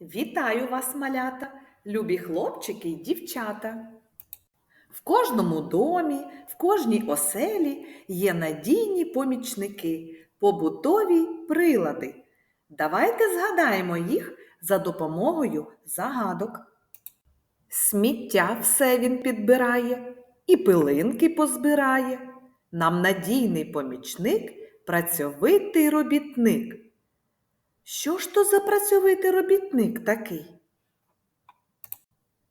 Вітаю вас, малята, любі хлопчики й дівчата. В кожному домі, в кожній оселі є надійні помічники, побутові прилади. Давайте згадаємо їх за допомогою загадок. Сміття все він підбирає і пилинки позбирає. Нам надійний помічник, працьовитий робітник. Що ж то за працьовитий робітник такий?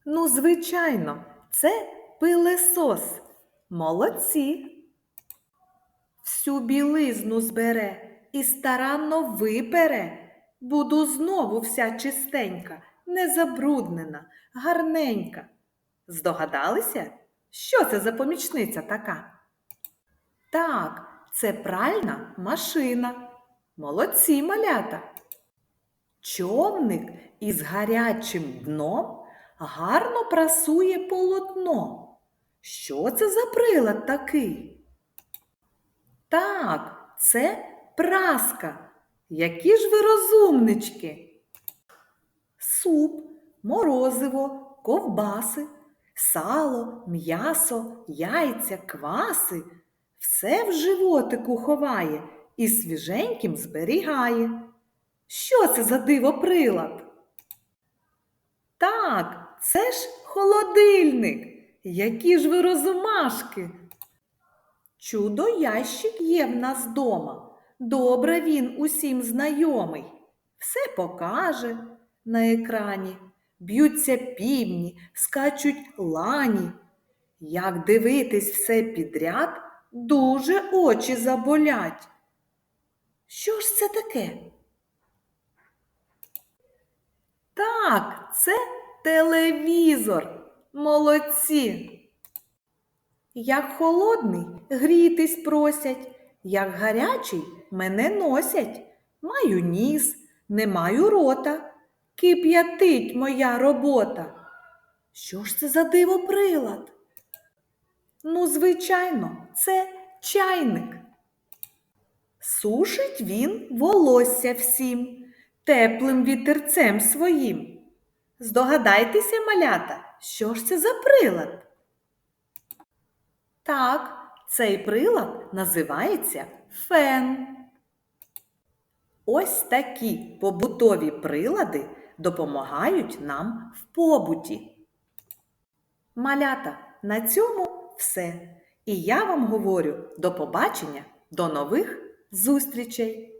Ну, звичайно, це пилесос. Молодці. Всю білизну збере і старанно випере. Буду знову вся чистенька, незабруднена, гарненька. Здогадалися, що це за помічниця така? Так, це пральна машина. Молодці малята. Човник із гарячим дном гарно прасує полотно. Що це за прилад такий? Так, це праска. Які ж ви розумнички? Суп, морозиво, ковбаси, сало, м'ясо, яйця, кваси все в животику ховає і свіженьким зберігає. Що це за диво-прилад? Так, це ж холодильник. Які ж ви розумашки. Чудо ящик є в нас дома. Добре він усім знайомий. Все покаже на екрані. Б'ються півні, скачуть лані. Як дивитись все підряд, дуже очі заболять. Що ж це таке? Так, це телевізор. Молодці. Як холодний, грітись просять, як гарячий мене носять. Маю ніс, не маю рота, кип'ятить моя робота. Що ж це за диво-прилад? Ну, звичайно, це чайник. Сушить він волосся всім, теплим вітерцем своїм. Здогадайтеся, малята, що ж це за прилад? Так, цей прилад називається фен. Ось такі побутові прилади допомагають нам в побуті. Малята, на цьому все. І я вам говорю до побачення, до нових зустрічей!